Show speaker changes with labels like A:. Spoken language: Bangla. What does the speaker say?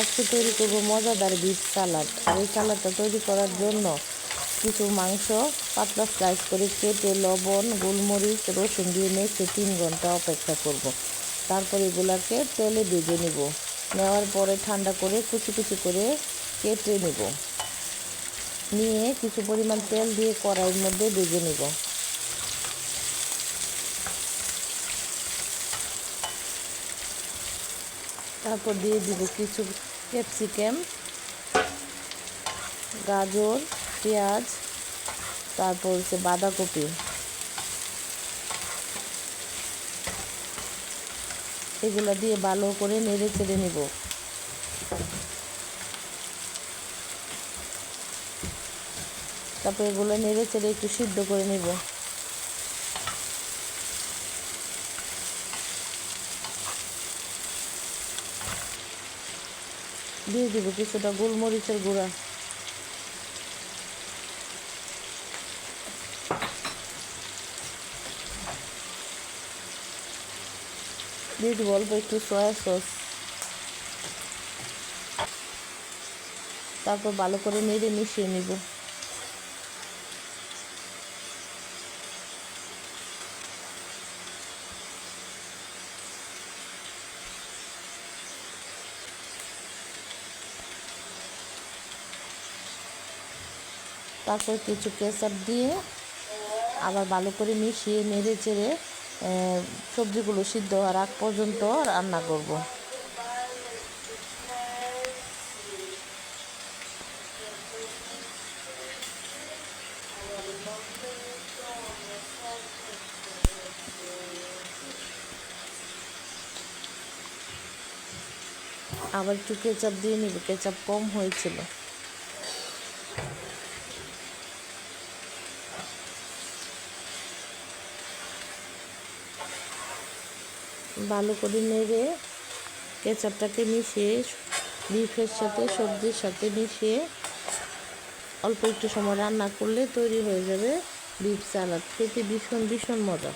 A: আজকে তৈরি করব মজাদার বিফ সালাড আর এই সালাডটা তৈরি করার জন্য কিছু মাংস, পাতলা স্লাইস করে কেটে লবণ, গোলমরিচ, রসুন দিয়ে মেখে তিন ঘণ্টা অপেক্ষা করব। তারপর এগুলাকে তেলে ভেজে নিব। নেওয়ার পরে ঠান্ডা করে কুচি কুচি করে কেটে নিব। নিয়ে কিছু পরিমাণ তেল দিয়ে কড়াইয়ের মধ্যে ভেজে নিব। তারপর দিয়ে দিব কিছু ক্যাপসিকাম, গাজর, পেঁয়াজ, তারপর হচ্ছে বাঁধাকপি। এগুলো দিয়ে ভালো করে নেড়ে চেড়ে নিব। তারপর এগুলো নেড়ে চেড়ে একটু সিদ্ধ করে নিব। দিয়ে দিব কিছুটা গোলমরিচের গুঁড়া। দিয়ে দিব অল্প একটু সয়া সস তারপর ভালো করে নেড়ে মিশিয়ে নিব। তারপর কিছু কেচাপ দিয়ে আবার ভালো করে মিশিয়ে, নেড়ে চেড়ে সবজিগুলো সিদ্ধ হওয়ার আগ পর্যন্ত রান্না করব। আবার একটু কেচাপ দিয়ে নিব, কেচাপ কম হয়েছিল। ভালো করে নেড়ে কেচাপটাকে মিশিয়ে বিফের সাথে সবজির সাথে মিশিয়ে অল্প একটু সময় রান্না করলে তৈরি হয়ে যাবে বিফ সালাদ। খেতে ভীষণ ভীষণ মজা।